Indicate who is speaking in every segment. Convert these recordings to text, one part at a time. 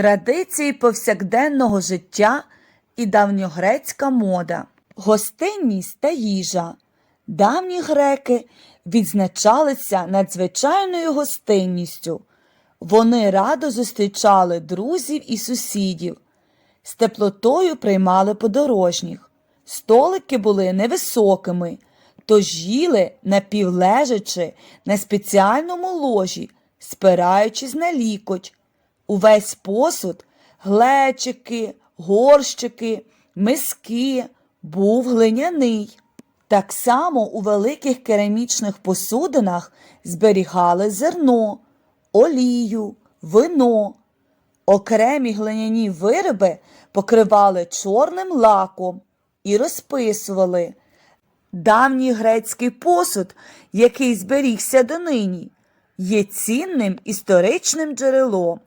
Speaker 1: Традиції повсякденного життя і давньогрецька мода, гостинність та їжа. Давні греки відзначалися надзвичайною гостинністю. Вони радо зустрічали друзів і сусідів, з теплотою приймали подорожніх. Столики були невисокими, тож їли напівлежачи на спеціальному ложі, спираючись на лікоть. Увесь посуд, глечики, горщики, миски був глиняний. Так само у великих керамічних посудинах зберігали зерно, олію, вино. Окремі глиняні вироби покривали чорним лаком і розписували. Давній грецький посуд, який зберігся донині, є цінним історичним джерелом.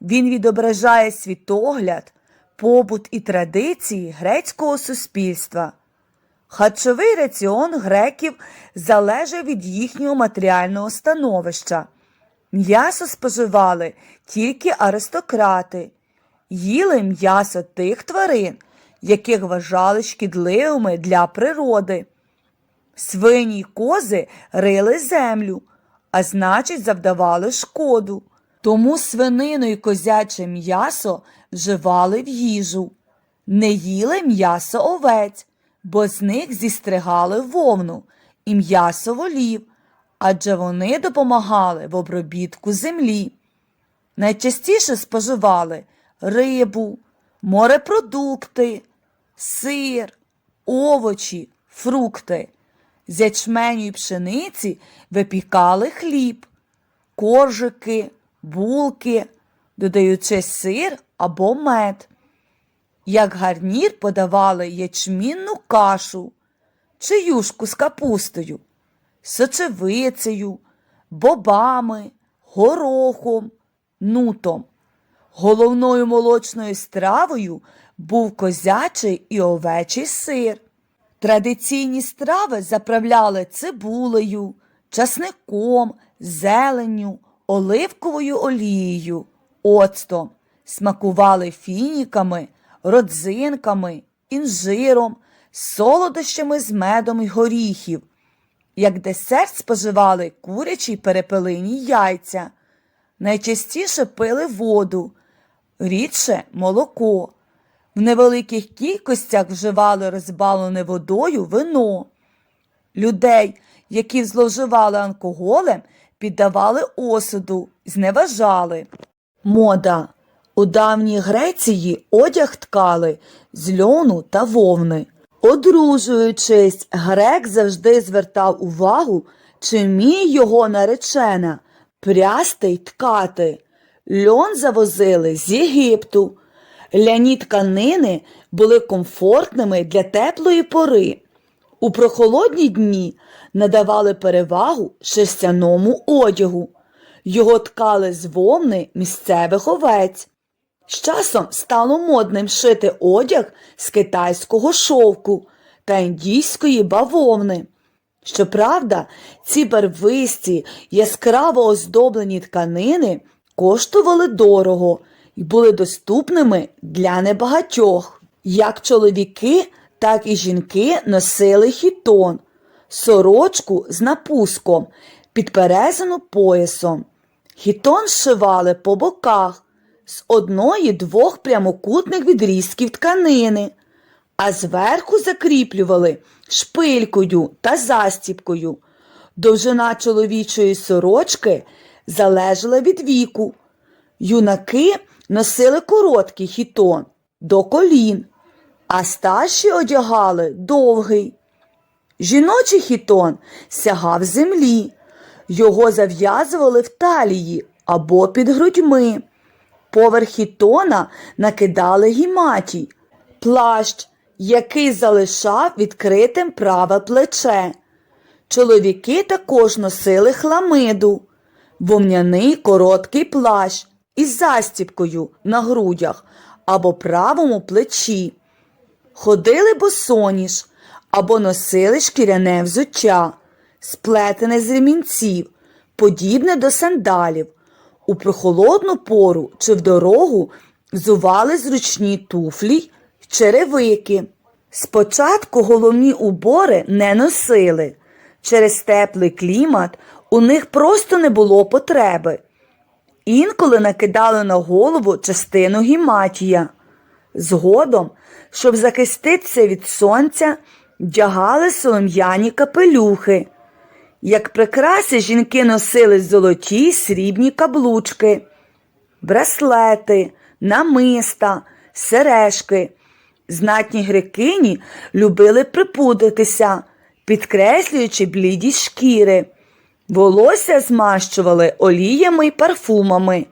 Speaker 1: Він відображає світогляд, побут і традиції грецького суспільства. Харчовий раціон греків залежав від їхнього матеріального становища. М'ясо споживали тільки аристократи, їли м'ясо тих тварин, яких вважали шкідливими для природи. Свині й кози рили землю, а значить, завдавали шкоду. Тому свинину й козяче м'ясо вживали в їжу. Не їли м'ясо овець, бо з них зістригали вовну і м'ясо волів, адже вони допомагали в обробітку землі. Найчастіше споживали рибу, морепродукти, сир, овочі, фрукти. З ячменю й пшениці випікали хліб, коржики, булки, додаючи сир або мед. Як гарнір подавали ячмінну кашу чи юшку з капустою, сочевицею, бобами, горохом, нутом. Головною молочною стравою був козячий і овечий сир. Традиційні страви заправляли цибулею, часником, зеленню, оливковою олією, оцтом, смакували фініками, родзинками, інжиром, солодощами з медом й горіхів. Як десерт споживали курячі перепелині яйця. Найчастіше пили воду, рідше молоко. В невеликих кількостях вживали розбалене водою вино. Людей, які зловживали алкоголем, піддавали осуду, зневажали. Мода. У давній Греції одяг ткали з льону та вовни. Одружуючись, грек завжди звертав увагу, чи вміє його наречена прясти й ткати. Льон завозили з Єгипту. Ляні тканини були комфортними для теплої пори. У прохолодні дні надавали перевагу шерстяному одягу. Його ткали з вовни місцевих овець. З часом стало модним шити одяг з китайського шовку та індійської бавовни. Щоправда, ці барвисті, яскраво оздоблені тканини коштували дорого і були доступними для небагатьох. Як чоловіки, так і жінки носили хітон, сорочку з напуском, підперезану поясом. Хітон зшивали по боках з одної двох прямокутних відрізків тканини, а зверху закріплювали шпилькою та застіпкою. Довжина чоловічої сорочки залежала від віку. Юнаки носили короткий хітон до колін, а старші одягали довгий. Жіночий хітон сягав землі. Його зав'язували в талії або під грудьми. Поверх хітона накидали гіматій, плащ, який залишав відкритим праве плече. Чоловіки також носили хламиду, вовняний короткий плащ із застіпкою на грудях або правому плечі. Ходили босоніж або носили шкіряне взуття, сплетене з ремінців, подібне до сандалів. У прохолодну пору чи в дорогу взували зручні туфлі й черевики. Спочатку головні убори не носили. Через теплий клімат у них просто не було потреби. Інколи накидали на голову частину гіматія. Згодом, щоб захиститися від сонця, вдягали солом'яні капелюхи. Як прикраси жінки носили золоті срібні каблучки, браслети, намиста, сережки. Знатні грекині любили припудитися, підкреслюючи блідість шкіри. Волосся змащували оліями й парфумами.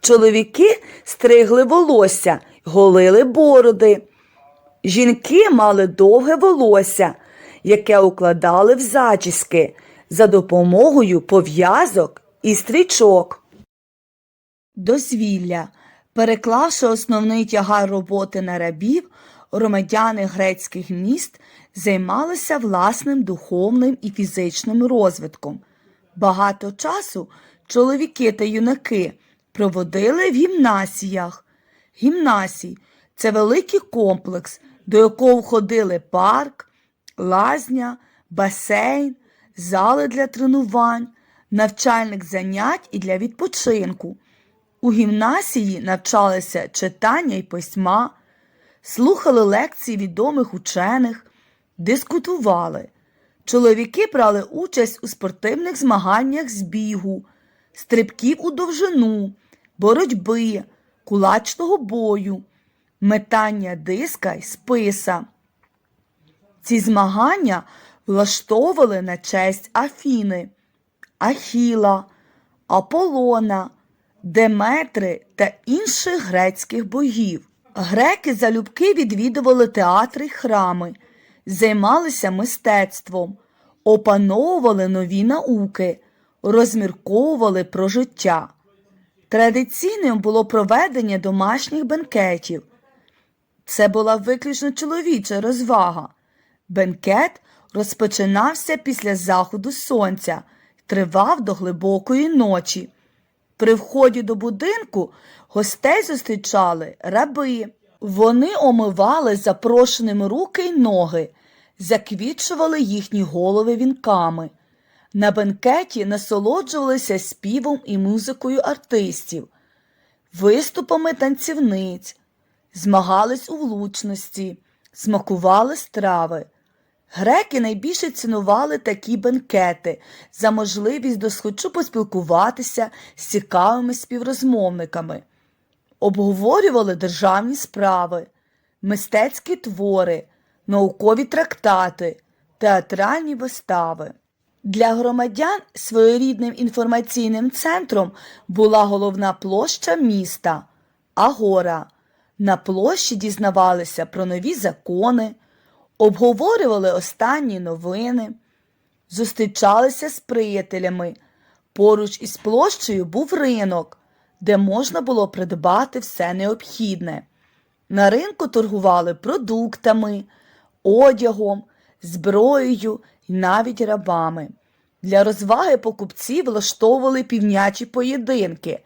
Speaker 1: Чоловіки стригли волосся, голили бороди. Жінки мали довге волосся, яке укладали в зачіски за допомогою пов'язок і стрічок. Дозвілля. Переклавши основний тягар роботи на рабів, громадяни грецьких міст займалися власним духовним і фізичним розвитком. Багато часу чоловіки та юнаки проводили в гімнасіях. Гімнасій це великий комплекс, до якого входили парк, лазня, басейн, зали для тренувань, навчальних занять і для відпочинку. У гімнасії навчалися читання й письма, слухали лекції відомих учених, дискутували. Чоловіки брали участь у спортивних змаганнях з бігу, стрибків у довжину, боротьби, кулачного бою, метання диска й списа. Ці змагання влаштовували на честь Афіни, Ахіла, Аполлона, Деметри та інших грецьких богів. Греки залюбки відвідували театри й храми, займалися мистецтвом, опановували нові науки, розмірковували про життя. Традиційним було проведення домашніх бенкетів. Це була виключно чоловіча розвага. Бенкет розпочинався після заходу сонця тривав до глибокої ночі. При вході до будинку гостей зустрічали раби. Вони омивали запрошеними руки й ноги, заквітчували їхні голови вінками. На бенкеті насолоджувалися співом і музикою артистів, виступами танцівниць, змагались у влучності, смакували страви. Греки найбільше цінували такі бенкети за можливість досхочу поспілкуватися з цікавими співрозмовниками, обговорювали державні справи, мистецькі твори, наукові трактати, театральні вистави. Для громадян своєрідним інформаційним центром була головна площа міста Агора. На площі дізнавалися про нові закони, обговорювали останні новини, зустрічалися з приятелями. Поруч із площею був ринок, де можна було придбати все необхідне. На ринку торгували продуктами, одягом, зброєю і навіть рабами. Для розваги покупці влаштовували півнячі поєдинки,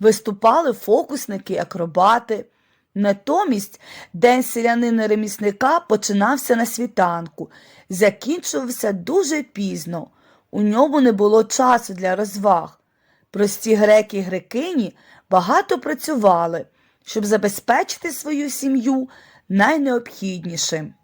Speaker 1: виступали фокусники, акробати. Натомість день селянина ремісника починався на світанку, закінчувався дуже пізно. У ньому не було часу для розваг. Прості греки й грекині багато працювали, щоб забезпечити свою сім'ю найнеобхіднішим.